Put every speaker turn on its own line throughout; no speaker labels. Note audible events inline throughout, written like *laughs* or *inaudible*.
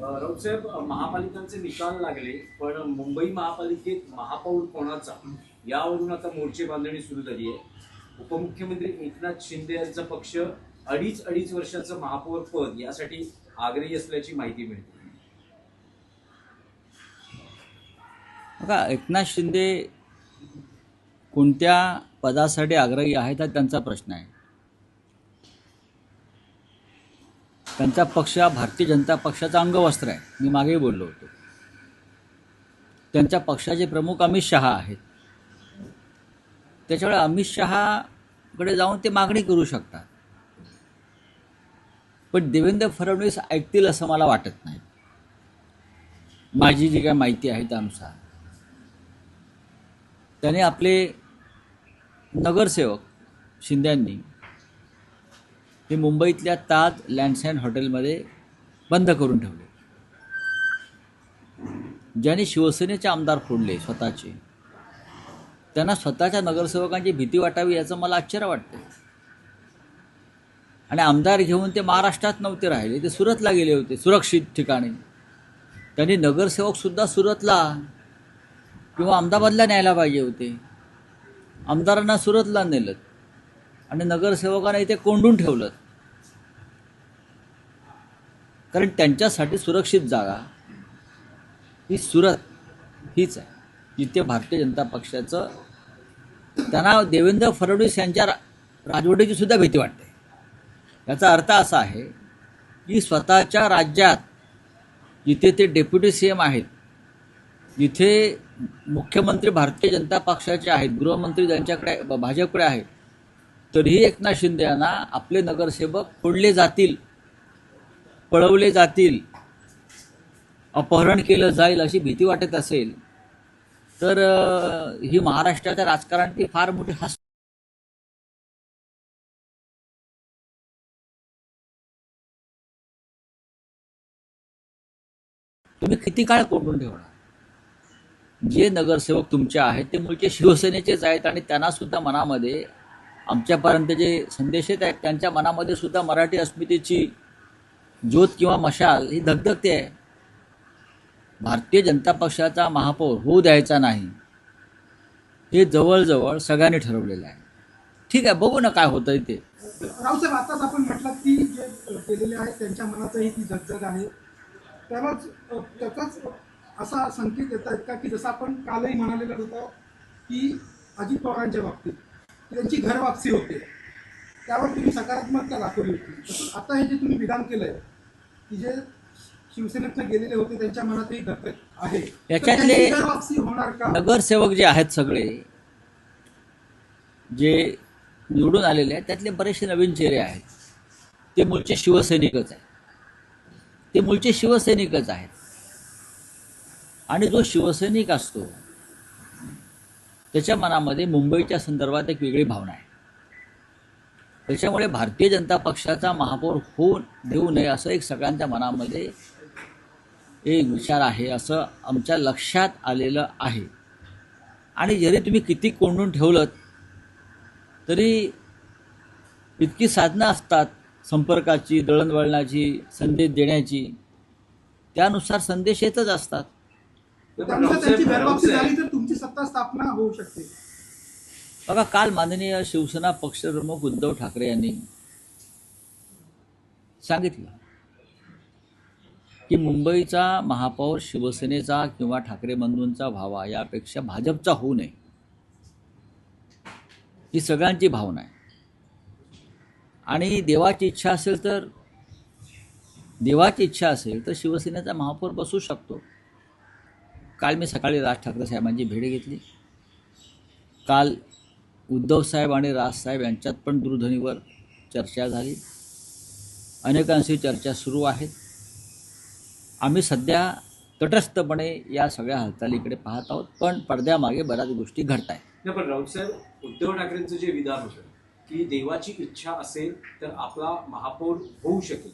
राऊत साहेब महापालिकांचे निकाल लागले पण मुंबई महापालिकेत महापौर कोणाचा? यावरून आता मोर्चे बांधणी सुरू झाली आहे. उपमुख्यमंत्री एकनाथ शिंदे यांचा पक्ष अडीच अडीच वर्षाचं महापौर पद यासाठी आग्रही असल्याची माहिती मिळते.
बघा एकनाथ शिंदे कोणत्या पदासाठी आग्रही आहेत हा त्यांचा प्रश्न आहे. त्यांचा पक्ष हा भारतीय जनता पक्षाचा अंगवस्त्र आहे. मी मागेही बोललो होतो. त्यांच्या पक्षाचे प्रमुख अमित शहा आहेत. त्याच्यामुळे अमित शहाकडे जाऊन ते मागणी करू शकतात. पण देवेंद्र फडणवीस ऐकतील असं मला वाटत नाही. माझी जी काय माहिती आहे त्यानुसार. त्याने आपले नगरसेवक शिंद्यांनी ते मुंबईतल्या ताज लँडसँड हॉटेलमध्ये बंद करून ठेवले. ज्यांनी शिवसेनेचे आमदार फोडले स्वतःचे त्यांना स्वतःच्या नगरसेवकांची भीती वाटावी याचं मला आश्चर्य वाटतं आणि आमदार घेऊन ते महाराष्ट्रात नव्हते राहिले ते सुरतला गेले होते सुरक्षित ठिकाणी. त्यांनी नगरसेवकसुद्धा सुरतला किंवा अहमदाबादला न्यायला पाहिजे होते. आमदारांना सुरतला नेलं आणि नगरसेवकांना इथे कोंडून ठेवलं कारण त्यांच्यासाठी सुरक्षित जागा ही सुरत हीच आहे. जिथे भारतीय जनता पक्षाचं त्यांना देवेंद्र फडणवीस यांच्या रा- राजवटीची सुद्धा भीती वाटते. याचा अर्थ असा आहे की स्वतःच्या राज्यात जिथे ते डेप्युटी सी एम आहेत जिथे मुख्यमंत्री भारतीय जनता पक्षाचे आहेत गृहमंत्री त्यांच्याकडे भाजपकडे आहेत तरीही एकनाथ शिंदे यांना आपले नगरसेवक फोडले जातील पळवले जातील अपहरण केलं जाईल अशी भीती वाटत असेल तर ही महाराष्ट्राच्या राजकारणाची फार मोठी हास तुम्ही किती काळ कोंडून ठेवणार? जे नगरसेवक तुमचे आहेत ते मुळचे शिवसेनेचेच आहेत आणि त्यांना सुद्धा मनामध्ये आमच्यापर्यंत जे संदेश आहेत त्यांच्या मनामध्ये सुद्धा मराठी अस्मितेची ज्योत किंवा मशाल ही धगधगते आहे. भारतीय जनता पक्षाचा महापौर होऊ द्यायचा नाही. हे जवळजवळ सगळ्यांनी ठरवलेलं आहे. ठीक आहे बघू ना काय होतंय ते.
रावसाहेब आताच आपण म्हटलं की जे केलेले आहे त्यांच्या मनातही ती झगझग आहे. त्यालाच त्याचाच असा संकेत येत आहेत का की जसं आपण कालही म्हणालेलं होतं की अजित पवारांच्या बाबतीत त्यांची घरवापसी होते. त्यावर तुम्ही सकारात्मकता दाखवली होती. आता हे जे तुम्ही विधान केलंय की जे शिवसेनेतनं गेलेले होते त्यांच्या मनातही धगधग आहे.
याच्यातले
होणार का?
नगरसेवक जे आहेत सगळे जे निवडून आलेले आहेत त्यातले बरेचसे नवीन चेहरे आहेत. ते मूळचे शिवसैनिकच आहेत. ते मूळचे शिवसैनिकच आहेत. आणि जो शिवसैनिक असतो त्याच्या मनामध्ये मुंबईच्या संदर्भात एक वेगळी भावना आहे. त्याच्यामुळे भारतीय जनता पक्षाचा महापौर होऊ देऊ नये असं एक सगळ्यांच्या मनामध्ये एक विचार आहे असं आमच्या लक्षात आलेलं आहे. आणि जरी तुम्ही किती कोंडून ठेवलं तरी इतकी साधनं असतात संपर्काची दळणवळणाची संदेश देण्याची. त्यानुसार संदेश येतच असतात.
तुमची सत्ता स्थापना होऊ शकते.
बघा काल माननीय शिवसेना पक्षप्रमुख उद्धव ठाकरे यांनी सांगितलं की मुंबईचा महापौर शिवसेनेचा किंवा ठाकरे बंधूंचा व्हावा यापेक्षा भाजपचा होऊ नये. ही सगळ्यांची भावना आहे. आणि देवाची इच्छा असेल तर देवाची इच्छा असेल तर शिवसेनेचा महापौर बसू शकतो. काल मी सकाळी राज ठाकरे साहेबांची भेट घेतली. काल उद्धव साहेब आणि राजसाहेब यांच्यात पण दूरध्वनीवर चर्चा झाली. अनेकांशी चर्चा सुरू आहेत आम्ही सध्या तटस्थपणे या सगळ्या हालचालीकडे पाहत आहोत पण पडद्यामागे बऱ्याच गोष्टी घडत आहेत.
नाही पण राऊत साहेब उद्धव ठाकरेंचं जे विधान होतं की देवाची इच्छा असेल तर आपला महापौर होऊ शकेल.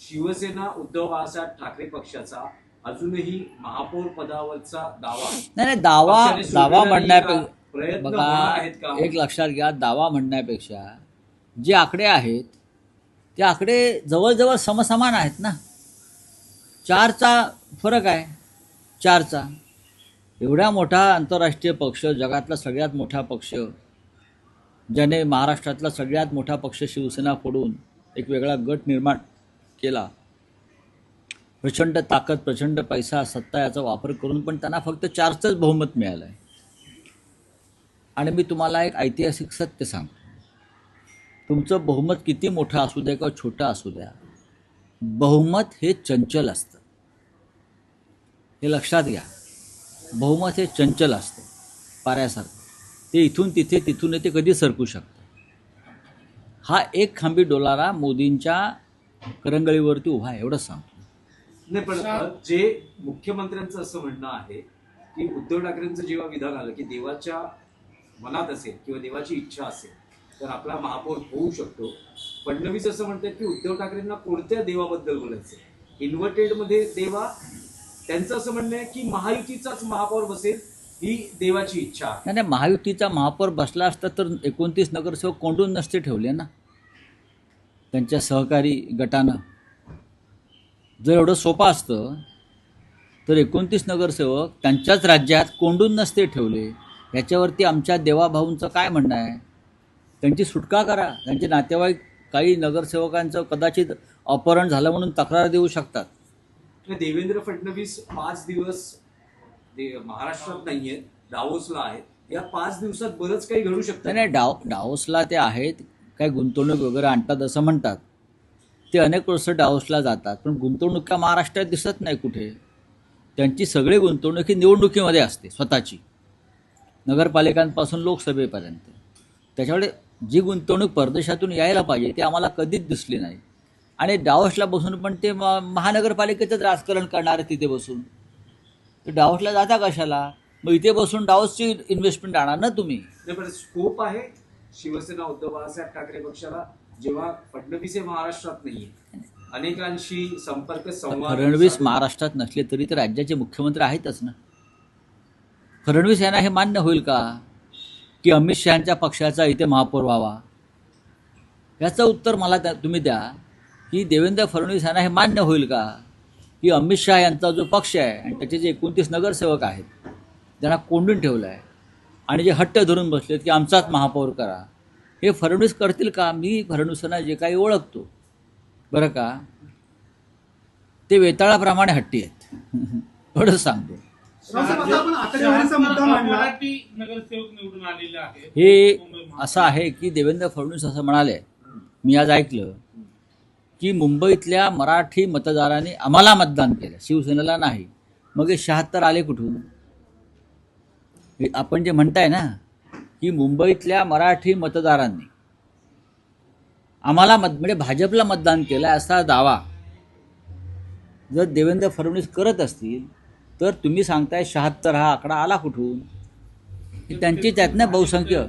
शिवसेना उद्धव बाळासाहेब ठाकरे पक्षाचा अजूनही महापौर पदावरचा दावा.
नाही नाही दावा दावा म्हणण्यापेक्षा?
प्रयत्न होणार आहेत
बघा
का?
एक लक्षात घ्या दावा म्हणण्यापेक्षा जे आकडे आहेत ते आकडे जवळजवळ समसमान आहेत ना. चारचा फरक आहे चारचा. एवढा मोठा आंतरराष्ट्रीय पक्ष जगातला सगळ्यात मोठा पक्ष ज्याने महाराष्ट्रातला सगळ्यात मोठा पक्ष शिवसेना फोडून एक वेगळा गट निर्माण केला. प्रचंड ताकद प्रचंड पैसा सत्ता याचा वापर करून पण त्यांना फक्त चारचंच बहुमत मिळालं आहे आणि मी तुम्हाला एक ऐतिहासिक सत्य सांगतो. तुमचं बहुमत किती मोठं असू द्या किंवा छोटं असू द्या बहुमत हे चंचल असतं. हे लक्षात घ्या. बहुमत हे चंचल असतं पाऱ्यासारखं. ते इथून तिथे तिथून ते कधी सरकू शकतं. हा एक खांबी डोलारा मोदींच्या करंगळीवरती उभा आहे एवढंच सांगतो.
नाही पण जे मुख्यमंत्र्यांचं असं म्हणणं आहे की उद्धव ठाकरेंचं जेव्हा विधान आलं की देवाच्या मनात असेल किंवा देवाची इच्छा असेल तर आपला महापौर होऊ शकतो. फडणवीस असं म्हणतात की उद्धव ठाकरेंना कोणत्या देवाबद्दल बोलायचं इन्व्हर्टेडमध्ये देवा त्यांचं असं म्हणणं आहे की महायुतीचाच महापौर बसेल ही देवाची इच्छा
नाही नाही महायुतीचा महापौर बसला असता तर एकोणतीस नगरसेवक कोंडून नसते ठेवले ना? त्यांच्या सहकारी गटानं. जर एवढं सोपं असतं तर एकोणतीस नगरसेवक त्यांच्याच राज्यात कोंडून नसते ठेवले. याच्यावरती आमच्या देवाभाऊंचं काय म्हणणं आहे? त्यांची सुटका करा. त्यांचे नातेवाईक काही नगरसेवकांचं कदाचित अपहरण झालं म्हणून तक्रार देऊ शकतात.
देवेंद्र फडणवीस पाच दिवस महाराष्ट्रात नाहीयेत दावोसला आहेत. या पाच दिवसात बरंच काही घडू
नाही
शकतं.
नाही डाव डावसला ते आहेत. काय गुंतवणूक वगैरे आणतात असं म्हणतात. ते अनेक वर्ष डावसला जातात. पण गुंतवणूक महाराष्ट्रात दिसत नाही कुठे. त्यांची सगळी गुंतवणूक ही निवडणुकीमध्ये असते स्वतःची. नगरपालिकांपासून लोकसभेपर्यंत. त्याच्यामुळे जी गुंतवणूक परदेशातून यायला पाहिजे ती आम्हाला कधीच दिसली नाही. आणि डावसला बसून पण ते म- महानगरपालिकेचंच राजकारण करणार आहे तिथे बसून. तर डावसला जाता कशाला? मग इथे बसून डावसची इन्व्हेस्टमेंट आणा ना तुम्ही.
नाही स्कोप आहे. शिवसेना उद्धव बाळासाहेब ठाकरे पक्षाला जेव्हा फडणवीस हे महाराष्ट्रात नाहीये. अनेकांशी संपर्क
फडणवीस महाराष्ट्रात नसले तरी तर राज्याचे मुख्यमंत्री आहेतच ना. फडणवीस यांना हे मान्य होईल का? की अमित शहाच्या पक्षाचा इथे महापौर व्हावा? याचं उत्तर मला त्या तुम्ही द्या. की देवेंद्र फडणवीस यांना हे मान्य होईल का? की अमित शहा यांचा जो पक्ष आहे आणि त्याचे जे एकोणतीस नगरसेवक आहेत ज्यांना कोंडून ठेवलं आहे आणि जे हट्ट धरून बसलेत की आमचाच महापौर करा हे फडणवीस करतील का? मी फडणवीसांना जे काही ओळखतो. बरं का? ते वेताळाप्रमाणे हट्टी आहेत. *laughs* एवढंच सांगतो.
रावसाहेब, आता आपण आकडेवारीचा मुद्दा मांडला.
मराठी नगरसेवक निवडून आलेले आहेत.
हे. असं आहे की देवेंद्र फडणवीस असं म्हणाले. मी आज ऐकलं की मुंबईतल्या मराठी मतदारांनी आम्हाला मतदान केलं. शिवसेनेला नाही. मग हे शहात्तर आले कुठून? हे आपण जे म्हणताय ना की मुंबईतल्या मराठी मतदारांनी आम्हाला मत म्हणजे भाजपला मतदान केलं असा दावा जर देवेंद्र फडणवीस करत असतील तर तुम्ही सांगताय शहात्तर हा आकडा आला कुठून? त्यांची त्यात ना बहुसंख्य.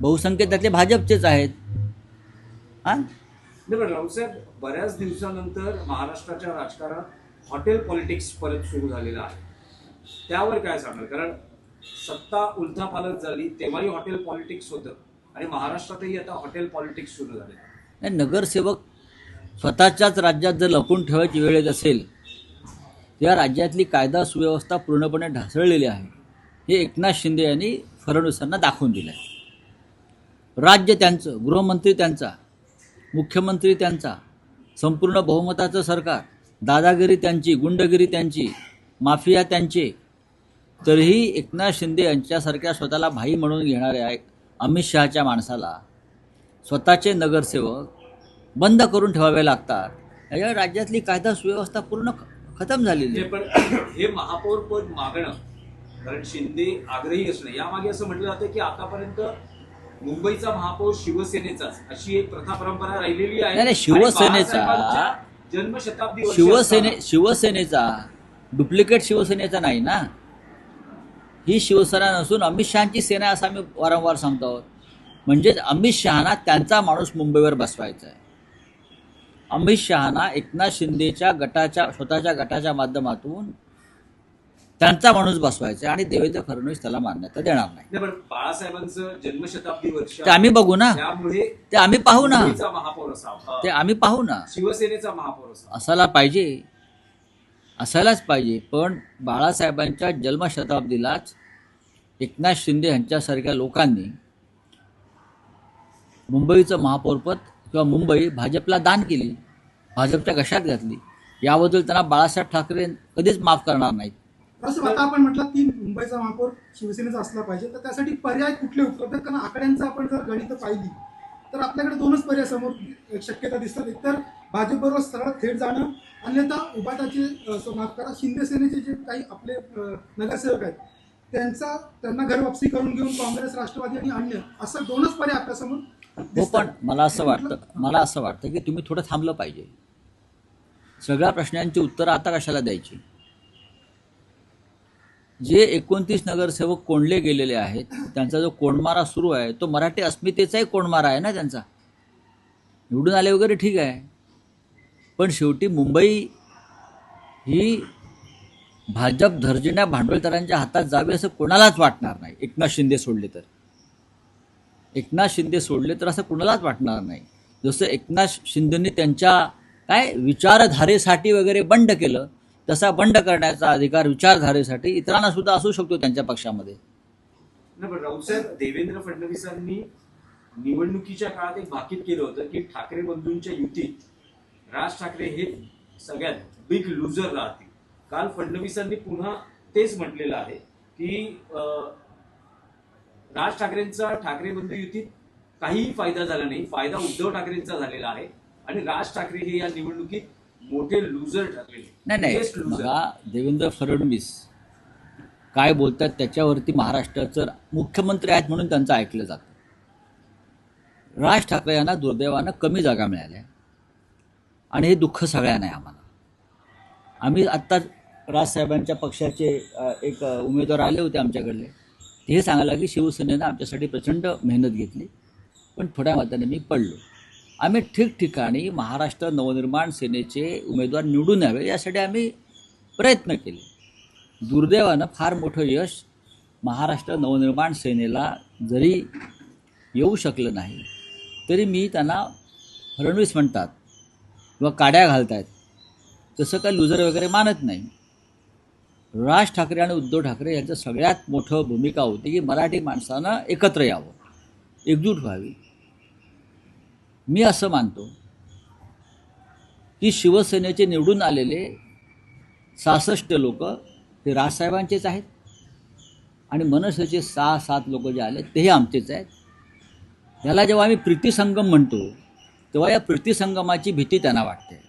बहुसंख्य त्यातले भाजपचेच आहेत. हा?
रावसाहेब बऱ्याच दिवसानंतर महाराष्ट्राच्या राजकारणात हॉटेल पॉलिटिक्स परत सुरू झालेलं आहे. त्यावर काय सांगणार कारण सत्ता उलथापालट झाली तेव्हाही हॉटेल पॉलिटिक्स होतं. आणि महाराष्ट्रातही आता हॉटेल पॉलिटिक्स सुरू झाले
नाही नगरसेवक स्वतःच्याच राज्यात जर लपून ठेवायची वेळ येत असेल या राज्यातली कायदा सुव्यवस्था पूर्णपणे ढासळलेली आहे. हे एकनाथ शिंदे यांनी फडणवीसांना दाखवून दिलं आहे राज्य त्यांचं गृहमंत्री त्यांचा मुख्यमंत्री त्यांचा संपूर्ण बहुमताचं सरकार दादागिरी त्यांची गुंडगिरी त्यांची माफिया त्यांचे तरीही एकनाथ शिंदे यांच्यासारख्या स्वतःला भाई म्हणून घेणाऱ्या अमित शहाच्या माणसाला स्वतःचे नगरसेवक बंद करून ठेवावे लागतात. या राज्यातली कायदा सुव्यवस्था पूर्ण खतम झालेली
पण हे महापौर पद मागणं कारण शिंदे आग्रही असणं यामागे असं म्हटलं जातं की आतापर्यंत मुंबईचा महापौर शिवसेनेचाच अशी एक प्रथा परंपरा राहिलेली आहे.
शिवसेनेचा-
जन्मशताब्दी
शिवसेने शिवसेनेचा. डुप्लिकेट शिवसेनेचा नाही ना. ही शिवसेना नसून अमित शहाची सेना असं आम्ही वारंवार सांगतो आहोत. म्हणजेच अमित शहाना त्यांचा माणूस मुंबईवर बसवायचा आहे. अमित शहाना एकनाथ शिंदेच्या गटाच्या स्वतःच्या गटाच्या माध्यमातून त्यांचा माणूस बसवायचा आणि देवेंद्र फडणवीस त्याला मान्यता देणार नाही.
बाळासाहेबांचं जन्मशताब्दी वर्ष
ते आम्ही बघू ना. ते आम्ही पाहू ना.
महापौर
ते आम्ही पाहू ना.
शिवसेनेचा महापौर
असायला पाहिजे. असायलाच पाहिजे. पण बाळासाहेबांच्या जन्मशताब्दीलाच एकनाथ शिंदे यांच्यासारख्या लोकांनी मुंबईचं महापौरपद किंवा मुंबई भाजपला दान केली भाजपच्या घशात घातली याबद्दल त्यांना बाळासाहेब ठाकरे कधीच माफ करणार नाहीत.
तसं आता आपण म्हटलं की मुंबईचा महापौर शिवसेनेचा असला पाहिजे तर त्यासाठी पर्याय कुठले उपलब्ध? कारण आकड्यांचं आपण जर गणित पाहिली तर आपल्याकडे दोनच पर्याय समोर शक्यता दिसतात. एकतर भाजपबरोबर सरळ थेट जाणं अन्यथा उभाटाचे माफ करा शिंदे सेनेचे जे काही आपले नगरसेवक आहेत त्यांचा त्यांना घर वापसी करून घेऊन काँग्रेस राष्ट्रवादी आणि अन्य असं दोनच पर्याय आपल्यासमोर
हो पण मला असं वाटतं मला असं वाटतं की तुम्ही थोडं थांबलं पाहिजे. सगळ्या प्रश्नांची उत्तरं आता कशाला द्यायची? जे एकोणतीस नगरसेवक कोंडले गेलेले आहेत त्यांचा जो कोंडमारा सुरू आहे तो मराठी अस्मितेचाही कोंडमारा आहे ना त्यांचा? निवडून आले वगैरे ठीक आहे. पण शेवटी मुंबई ही भाजप धर्जिण्या भांडवलदारांच्या हातात जावी असं कोणालाच वाटणार नाही. एकनाथ शिंदे सोडले तर. एकनाथ शिंदे सोडले तर असं कुणालाच वाटणार नाही. जसं एकनाथ शिंदेंनी त्यांच्या काय विचारधारेसाठी वगैरे बंड केलं तसा बंड करण्याचा अधिकार विचारधारेसाठी इतरांना सुद्धा असू शकतो त्यांच्या पक्षामध्ये.
राऊतसाहेब देवेंद्र फडणवीसांनी निवडणुकीच्या काळात एक भाकीत केलं होतं की ठाकरे बंधूंच्या युतीत राज ठाकरे हे सगळ्यात बिग लुजर राहतील. काल फडणवीसांनी पुन्हा तेच म्हटलेलं आहे की राज ठाकरेंचा ठाकरे बंधू युतीत काहीही फायदा झाला नाही. फायदा उद्धव ठाकरेंचा झालेला आहे. आणि राज ठाकरे हे या निवडणुकीत मोठे लुजर ठरलेले
नाही नाही. देवेंद्र फडणवीस काय बोलतात त्याच्यावरती महाराष्ट्राचं मुख्यमंत्री आहेत म्हणून त्यांचं ऐकलं जातं. राज ठाकरे यांना दुर्दैवानं कमी जागा मिळाल्या. आणि हे दुःख सगळ्यांना आहे आम्हाला. आम्ही आत्ताच राजसाहेबांच्या पक्षाचे एक उमेदवार आले होते आमच्याकडले. हे सांगायला की शिवसेनेनं आमच्यासाठी प्रचंड मेहनत घेतली. पण थोड्या मताने मी पडलो. आम्ही ठिकठिकाणी महाराष्ट्र नवनिर्माण सेनेचे उमेदवार निवडून यावे यासाठी आम्ही प्रयत्न केले. दुर्दैवानं फार मोठं यश महाराष्ट्र नवनिर्माण सेनेला जरी येऊ शकलं नाही तरी मी त्यांना फडणवीस म्हणतात किंवा काड्या घालतायत. तसं काय लुजर वगैरे मानत नाही. राज ठाकरे आणि उद्धव ठाकरे यांचं सगळ्यात मोठं भूमिका होती की मराठी माणसानं एकत्र यावं एकजूट व्हावी. मी असं मानतो की शिवसेनेचे निवडून आलेले सहासष्ट लोक ते राजसाहेबांचेच आहेत आणि मनसेचे सहा सात लोक जे आले तेही आमचेच आहेत. ह्याला जेव्हा आम्ही प्रीतीसंगम म्हणतो तेव्हा या प्रीतीसंगमाची भीती त्यांना वाटते.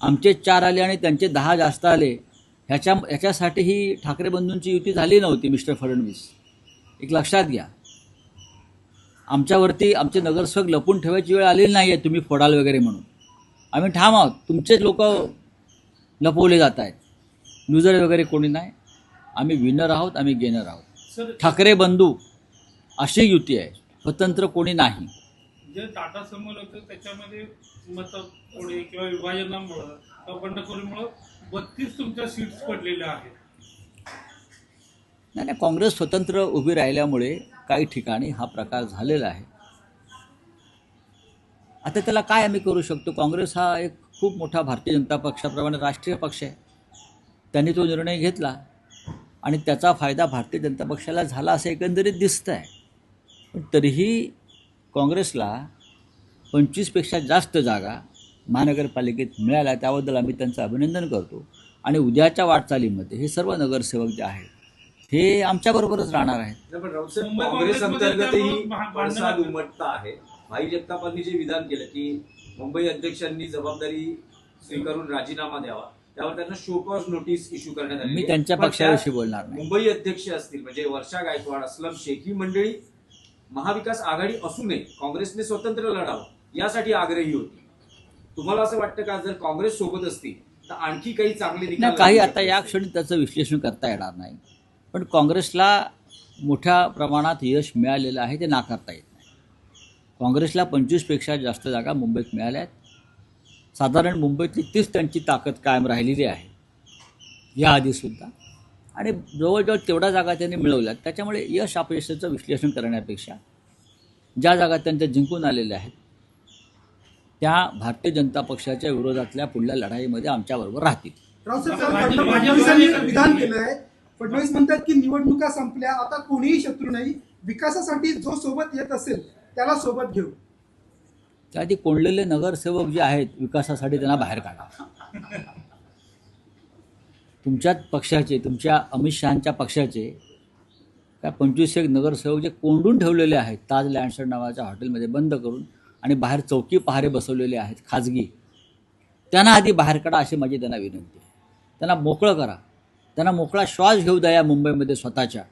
आमचे चार आले आणि त्यांचे दहा जास्त आले ह्याच्या ह्याच्यासाठी ही ठाकरे बंधूंची युती झाली नव्हती मिस्टर फडणवीस. एक लक्षात घ्या. आमच्यावरती आमचे नगरसेवक लपून ठेवायची वेळ आलेली नाही आहे तुम्ही फोडाल वगैरे म्हणून. आम्ही ठाम आहोत. तुमचेच लोक लपवले जात आहेत. लुजर वगैरे कोणी नाही. आम्ही विनर आहोत आम्ही गेनर आहोत. ठाकरे बंधू अशी युती आहे. स्वतंत्र कोणी नाही.
जे टाटा समोर होतं त्याच्यामध्ये मत किंवा विभाजनामुळं बंडखोरीमुळं बत्तीस तुमच्या सीट्स पडलेल्या आहेत.
नाही नाही काँग्रेस स्वतंत्र उभी राहिल्यामुळे काही ठिकाणी हा प्रकार झालेला आहे. आता त्याला काय आम्ही करू शकतो? काँग्रेस हा एक खूप मोठा भारतीय जनता पक्षाप्रमाणे राष्ट्रीय पक्ष आहे. त्यांनी तो निर्णय घेतला आणि त्याचा फायदा भारतीय जनता पक्षाला झाला असं एकंदरीत दिसतं आहे पण तरीही काँग्रेसला पंचवीसपेक्षा जास्त जागा महानगरपालिकेत मिळाल्या त्याबद्दल आम्ही त्यांचं अभिनंदन करतो. आणि उद्याच्या वाटचालीमध्ये हे सर्व नगरसेवक जे आहेत हे आमच्याबरोबरच राहणार आहेत.
काँग्रेस अंतर्गतही. उमटता आहे. भाई जगतापांनी जे विधान केलं की मुंबई अध्यक्षांनी जबाबदारी स्वीकारून राजीनामा द्यावा त्यावर त्यांना शोकॉज नोटीस इश्यू करण्यात आली
मी त्यांच्या पक्षाविषयी बोलणार नाही.
मुंबई अध्यक्ष असतील म्हणजे वर्षा गायकवाड असलम शेख ही मंडळी महाविकास आघाडी असू नये काँग्रेसने स्वतंत्र लढावं यासाठी आग्रही होती. तुम्हाला असं वाटतं का जर काँग्रेस सोबत असतील तर आणखी काही चांगले निकाल
काही आता या? क्षणी त्याचं विश्लेषण करता येणार नाही. पण काँग्रेसला मोठ्या प्रमाणात यश मिळालेलं आहे ते नाकारता येत नाही. काँग्रेसला पंचवीसपेक्षा जास्त जागा मुंबईत मिळाल्या आहेत. साधारण मुंबईतली तीच त्यांची ताकद कायम राहिलेली आहे. याआधीसुद्धा आणि जवळजवळ तेवढ्या जागा त्यांनी मिळवल्यात. त्याच्यामुळे यश अपयशाचं विश्लेषण करण्यापेक्षा ज्या जागा त्यांच्या जिंकून आलेल्या आहेत त्या भारतीय जनता पक्षाच्या विरोधातल्या पुढल्या लढाईमध्ये आमच्याबरोबर राहतील.
विधान केलंय. फडणवीस म्हणतात की निवडणुका संपल्या आता कोणीही शत्रू नाही. विकासासाठी जो सोबत येत असेल त्याला सोबत घेऊ.
त्याआधी कोंडलेले नगरसेवक जे आहेत विकासासाठी त्यांना बाहेर काढा. तुमच्याच पक्षाचे तुमच्या अमित शहाच्या पक्षाचे काय पंचवीस एक नगरसेवक जे कोंडून ठेवलेले आहेत ताज लँडसर नावाच्या हॉटेलमध्ये बंद करून आणि बाहेर चौकी पहारे बसवलेले आहेत खाजगी. त्यांना आधी बाहेर काढा अशी माझी त्यांना विनंती आहे. त्यांना मोकळं करा. त्यांना मोकळा श्वास घेऊ द्या या मुंबईमध्ये स्वतःच्या.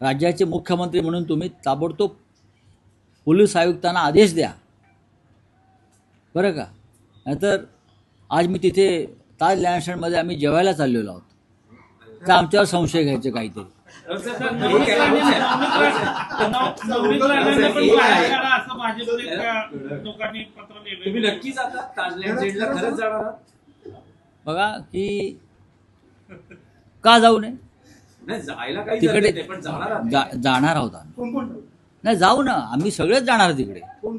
राज्याचे मुख्यमंत्री म्हणून तुम्ही ताबडतोब पोलीस आयुक्तांना आदेश द्या. बरं का? नाहीतर आज मी तिथे ताज लँडस्टँडमध्ये आम्ही जेवायला चाललेलो आहोत. तर आमच्यावर संशय घ्यायचे काहीतरी.
एका लोकांनी पत्र
तुम्ही
लिहिलं
नक्की जातात ताजलँड जेलला खरंच जाणार आहात?
बघा की का जाऊ नये?
नाही जायला काही
तिकडे
पण जाणार आहात.
जा जाणार आहोत आम्ही.
कोण कोण?
नाही जाऊ ना. आम्ही सगळेच जाणार तिकडे.
कोण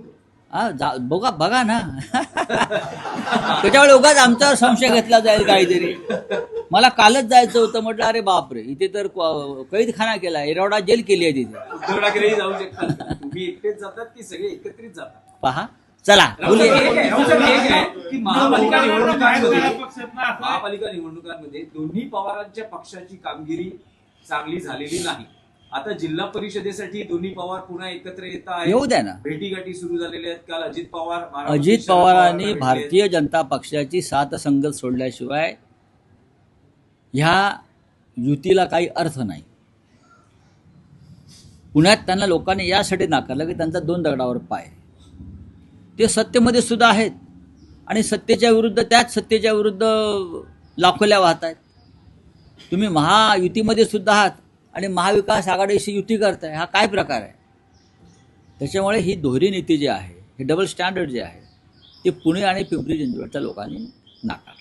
हा जा बघा बघा ना. *laughs* त्याच्यामुळे उगाच आमच्यावर संशय घेतला जाईल काहीतरी. मला कालच जायचं होतं म्हटलं अरे बापरे इथे तर क- कैदखाना केला एरवडा जेल केली आहे तिथे.
उद्धव जाऊ शकतात. तुम्ही एकटेच जातात की सगळे एकत्रित जातात?
पहा चला बोलूया.
एक आहे की महापालिका निवडणुकांमध्ये महापालिका निवडणुकांमध्ये दोन्ही पवारांच्या पक्षाची कामगिरी चांगली झालेली नाही. आता जिल्हा परिषदेसाठी दोन्ही पवार पुन्हा एकत्र येत आहेत.
येऊ द्या ना.
भेटीगाठी सुरू झालेल्या आहेत काल. अजित पवार
अजित
शरद पवारांना.
भारतीय जनता पक्षाची सात संगत सोडल्याशिवाय ह्या युतीला काही अर्थ नाही. पुण्यात त्यांना लोकांनी यासाठी नाकारलं की त्यांचा दोन दगडावर पाय. आहे. ते सत्तेमध्ये सुद्धा आहेत आणि सत्तेच्या विरुद्ध त्याच सत्तेच्या विरुद्ध लाखोल्या वाहत आहेत. तुम्ही महायुतीमध्ये सुद्धा आहात आणि महाविकास आघाडीशी युती करताय हा काय प्रकार आहे? त्याच्यामुळे ही दोहरी नीती जी आहे हे डबल स्टँडर्ड जे आहे ते पुणे आणि पिंपरी चिंचवडच्या लोकांनी नाकार